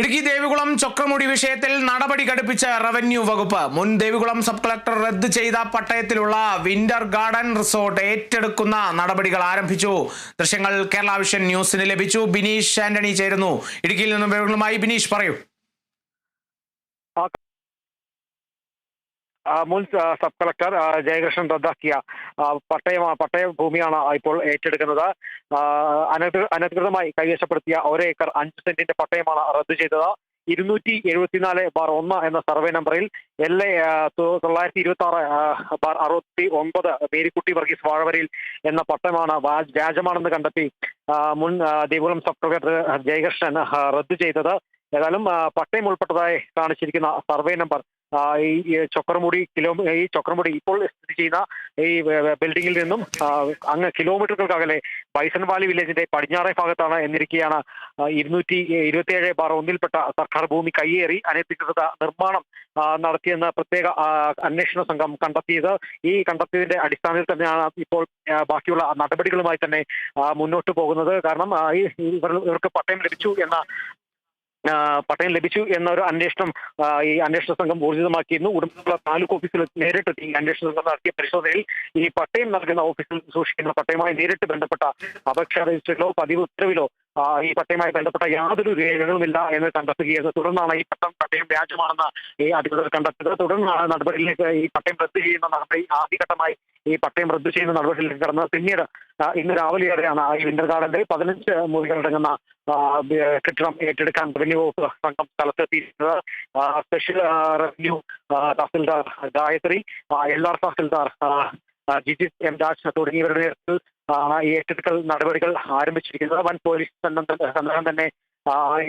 ഇടുക്കി ദേവികുളം ചൊക്കമുടി വിഷയത്തിൽ നടപടി ഘടിപ്പിച്ച റവന്യൂ വകുപ്പ്. മുൻ ദേവികുളം സബ് കളക്ടർ റദ്ദ് ചെയ്ത പട്ടയത്തിലുള്ള വിന്റർ ഗാർഡൻ റിസോർട്ട് ഏറ്റെടുക്കുന്ന നടപടികൾ ആരംഭിച്ചു. ദൃശ്യങ്ങൾ കേരള വിഷൻ ന്യൂസിന് ലഭിച്ചു. ബിനീഷ് ആന്റണി ചേരുന്നു. ഇടുക്കിയിൽ നിന്നും വിവരങ്ങളുമായി ബിനീഷ് പറയൂ. മുൻ സബ് കളക്ടർ ജയകൃഷ്ണൻ റദ്ദാക്കിയ പട്ടയ പട്ടയം ഭൂമിയാണ് ഇപ്പോൾ ഏറ്റെടുക്കുന്നത്. അനധികൃതമായി കൈവശപ്പെടുത്തിയ ഒരേക്കർ അഞ്ച് സെന്റിന്റെ പട്ടയമാണ് റദ്ദു ചെയ്തത്. ഇരുന്നൂറ്റി എഴുപത്തിനാല് ബാർ ഒന്ന് എന്ന സർവേ നമ്പറിൽ എൽ എ തൊള്ളായിരത്തി ഇരുപത്തി ആറ് ബാർ അറുപത്തി ഒമ്പത് മേരിക്കുട്ടി വർഗീസ് വാഴവരയിൽ എന്ന പട്ടമാണ് വ്യാജമാണെന്ന് കണ്ടെത്തി മുൻ ദേവികുളം സബ് കളക്ടർ ജയകൃഷ്ണൻ റദ്ദു ചെയ്തത്. ഏതായാലും പട്ടയം ഉൾപ്പെട്ടതായി കാണിച്ചിരിക്കുന്ന സർവേ നമ്പർ ഈ ചൊക്രമുടി കിലോ ഈ ചൊക്രമുടി ഇപ്പോൾ സ്ഥിതി ചെയ്യുന്ന ഈ ബിൽഡിംഗിൽ നിന്നും അങ്ങ് കിലോമീറ്ററുകൾക്കകലെ ബൈസൺ വാലി വില്ലേജിന്റെ പടിഞ്ഞാറേ ഭാഗത്താണ് എന്നിരിക്കെയാണ് ഇരുന്നൂറ്റി ഇരുപത്തിയേഴ് ബാർ ഒന്നിൽപ്പെട്ട സർക്കാർ ഭൂമി കയ്യേറി അനധികൃത നിർമ്മാണം നടത്തിയെന്ന് പ്രത്യേക അന്വേഷണ സംഘം കണ്ടെത്തിയത്. ഈ കണ്ടെത്തിയതിന്റെ അടിസ്ഥാനത്തിൽ തന്നെയാണ് ഇപ്പോൾ ബാക്കിയുള്ള നടപടികളുമായി തന്നെ മുന്നോട്ട് പോകുന്നത്. കാരണം ഈ ഇവർ- ഇവർക്ക് പട്ടയം ലഭിച്ചു എന്ന പട്ടയം ലഭിച്ചു എന്നൊരു അന്വേഷണം ഈ അന്വേഷണ സംഘം ഊർജിതമാക്കിയിരുന്നു. ഉടമസ്ഥ താലൂക്ക് ഓഫീസിൽ നേരിട്ടെത്തി അന്വേഷണ സംഘം നടത്തിയ പരിശോധനയിൽ ഈ പട്ടയം നൽകുന്ന ഓഫീസിൽ സൂക്ഷിക്കുന്ന പട്ടയമായി നേരിട്ട് ബന്ധപ്പെട്ട അപേക്ഷ രജിസ്റ്ററിലോ പതിവ് ഉത്തരവിലോ ഈ പട്ടയമായി ബന്ധപ്പെട്ട യാതൊരു രേഖകളുമില്ല എന്ന് കണ്ടെത്തുകയായിരുന്നു. തുടർന്നാണ് ഈ പട്ടം പട്ടയം വ്യാജമാണെന്ന് ഈ അധികൃതർ കണ്ടെത്തിയത്. തുടർന്നാണ് നടപടിയിലേക്ക് ഈ പട്ടയം റദ്ദ് ചെയ്യുന്ന നടപടി ആദ്യഘട്ടമായി ഈ പട്ടയം റദ്ദ് ചെയ്യുന്ന നടപടിയിലേക്ക് കടന്നത് പിന്നീട് ഇന്ന് രാവിലെയോടെയാണ് ഈ വിന്റർ ഗാർഡന്റെ പതിനഞ്ച് മുറികളടങ്ങുന്ന കെട്ടിടം ഏറ്റെടുക്കാൻ റവന്യൂ വകുപ്പ് സംഘം സ്ഥലത്തെത്തിയിരുന്നത് special revenue tahsildar Gayathri L R tahsildar Jiji M Raj തുടങ്ങിയവരുടെ നേതൃത്വത്തിൽ ഈ ഏറ്റെടുക്കൽ നടപടികൾ ആരംഭിച്ചിരിക്കുന്നത്. വൻ പോലീസ് സന്നദ്ധം തന്നെ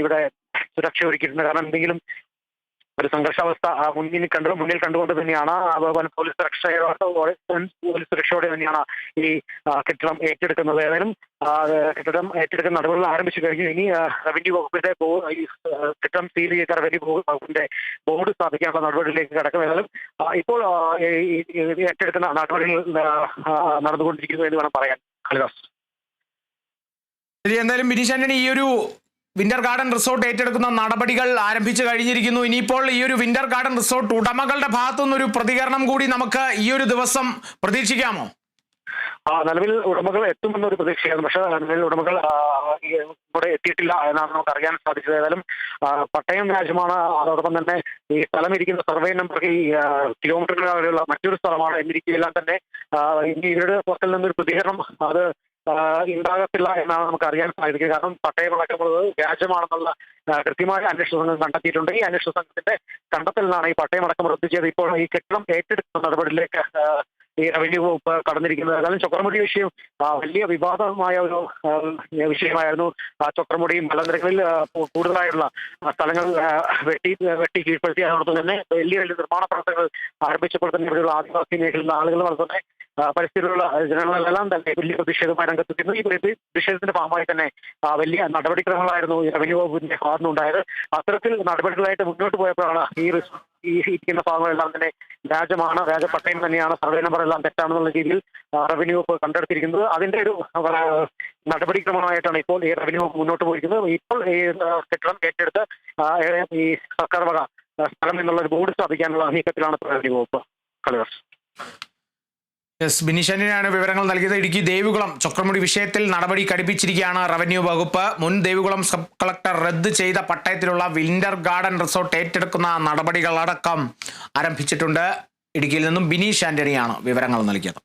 ഇവിടെ സുരക്ഷ ഒരുക്കിയിട്ടുണ്ട്. കാരണം എന്തെങ്കിലും ഒരു സംഘർഷാവസ്ഥ മുന്നിൽ കണ്ടു മുന്നിൽ കണ്ടുകൊണ്ട് തന്നെയാണ്. അതുപോലെ പോലീസ് സുരക്ഷയോടെ പോലീസ് സുരക്ഷയോടെ തന്നെയാണ് ഈ കെട്ടിടം ഏറ്റെടുക്കുന്നത്. ഏതായാലും കെട്ടിടം ഏറ്റെടുക്കുന്ന നടപടികൾ ആരംഭിച്ചു കഴിഞ്ഞു. ഇനി റവന്യൂ വകുപ്പിന്റെ കെട്ടിടം സീൽ ചെയ്ത റവന്യൂ വകുപ്പിന്റെ ബോർഡ് സ്ഥാപിക്കാനുള്ള നടപടികളിലേക്ക് കടക്കും. ഏതായാലും ഇപ്പോൾ ഏറ്റെടുക്കുന്ന നടപടികൾ നടന്നുകൊണ്ടിരിക്കുന്നു എന്ന് വേണം പറയാൻ. കാളിദാസ്. എന്തായാലും ബിനീഷ് ആന്റണി ഈ ഒരു വിന്റർ ഗാർഡൻ റിസോർട്ട് ഏറ്റെടുക്കുന്ന നടപടികൾ ആരംഭിച്ചു കഴിഞ്ഞിരിക്കുന്നു. ഇനിയിപ്പോൾ ഈ ഒരു വിന്റർ ഗാർഡൻ റിസോർട്ട് ഉടമകളുടെ ഭാഗത്തു നിന്നൊരു പ്രതികരണം കൂടി നമുക്ക് ഈ ഒരു ദിവസം പ്രതീക്ഷിക്കാമോ? നിലവിൽ ഉടമകൾ എത്തുമെന്നൊരു പ്രതീക്ഷയായിരുന്നു. പക്ഷേ നിലവിൽ ഉടമകൾ ഇവിടെ എത്തിയിട്ടില്ല എന്നാണ് നമുക്ക് അറിയാൻ സാധിച്ചത്. ഏതായാലും പട്ടയം രാജ്യമാണ് അതോടൊപ്പം തന്നെ ഈ സ്ഥലം ഇരിക്കുന്ന സർവേ നമ്പർ ഈ കിലോമീറ്ററിനുള്ള മറ്റൊരു സ്ഥലമാണ് എന്നിരിക്കുകയെല്ലാം തന്നെ ഇനി ഇവരുടെ പുറത്തിൽ നിന്നൊരു പ്രതികരണം അത് ഉണ്ടാകത്തില്ല എന്നാണ് നമുക്ക് അറിയാൻ സാധിക്കുന്നത്. കാരണം പട്ടയം അടക്കമുള്ളത് വ്യാജമാണെന്നുള്ള കൃത്യമായ അന്വേഷണ സംഘം കണ്ടെത്തിയിട്ടുണ്ട്. ഈ അന്വേഷണ സംഘത്തിന്റെ കണ്ടെത്തലിനാണ് ഈ പട്ടയം അടക്കം റദ്ദു ചെയ്ത് ഇപ്പോൾ ഈ കെട്ടിടം ഏറ്റെടുക്കുന്ന നടപടിയിലേക്ക് ഈ റവന്യൂ വകുപ്പ് കടന്നിരിക്കുന്നത്. ഏതായാലും ചക്രമുടി വിഷയം വലിയ വിവാദമായ ഒരു വിഷയമായിരുന്നു. ചക്രമുടി മലനിരകളിൽ കൂടുതലായുള്ള സ്ഥലങ്ങൾ വെട്ടി വെട്ടി കീഴ്പ്പെടുത്തി അതോടൊപ്പം തന്നെ വലിയ വലിയ നിർമ്മാണ പ്രവർത്തനങ്ങൾ ആരംഭിച്ചപ്പോൾ തന്നെ ഇവിടെയുള്ള ആദിവാസി മേഖലയിലുള്ള ആളുകൾ അതുപോലെ തന്നെ പരിസ്ഥിതിയിലുള്ള ജനങ്ങളെല്ലാം തന്നെ വലിയ പ്രതിഷേധമായി രംഗത്തെത്തിയിരുന്നു ഈ പ്രതി- പ്രതിഷേധത്തിന്റെ ഭാഗമായി തന്നെ വലിയ നടപടിക്രമങ്ങളായിരുന്നു റവന്യൂ വകുപ്പിന്റെ ഭാഗത്തുനിന്നുണ്ടായത് അത്തരത്തിൽ നടപടികളായിട്ട് മുന്നോട്ട് പോയപ്പോഴാണ് ഈ ഈ ഇരിക്കുന്ന ഭാഗങ്ങളെല്ലാം തന്നെ വ്യാജമാണ് വ്യാജ പട്ടയം തന്നെയാണ് സർവേ നമ്പർ എല്ലാം തെറ്റാണെന്നുള്ള രീതിയിൽ റവന്യൂ വകുപ്പ് കണ്ടെടുത്തിരിക്കുന്നത്. അതിന്റെ ഒരു നടപടിക്രമമായിട്ടാണ് ഇപ്പോൾ ഈ റവന്യൂ വകുപ്പ് മുന്നോട്ട് പോയിരിക്കുന്നത്. ഇപ്പോൾ ഈ കെട്ടിടം ഏറ്റെടുത്ത് ഈ സർക്കാർ വക സ്ഥലം എന്നുള്ള ഒരു ബോർഡ് സ്ഥാപിക്കാനുള്ള നീക്കത്തിലാണ് റവന്യൂ വകുപ്പ്. കളിവർ എസ് ബിനിഷനാണ് വിവരങ്ങൾ നൽകിയത്. ഇടുക്കി ദേവികുളം ചക്രമുടി വിഷയത്തിൽ നടപടി കടുപ്പിച്ചിരിക്കുകയാണ് റവന്യൂ വകുപ്പ്. മുൻ ദേവികുളം സബ് കളക്ടർ റദ്ദ് ചെയ്ത പട്ടയത്തിലുള്ള വിന്റർ ഗാർഡൻ റിസോർട്ട് ഏറ്റെടുക്കുന്ന നടപടികളടക്കം ആരംഭിച്ചിട്ടുണ്ട്. ഇടുക്കിയിൽ നിന്നും ബിനീഷ് ആന്റണിയാണ് വിവരങ്ങൾ നൽകിയത്.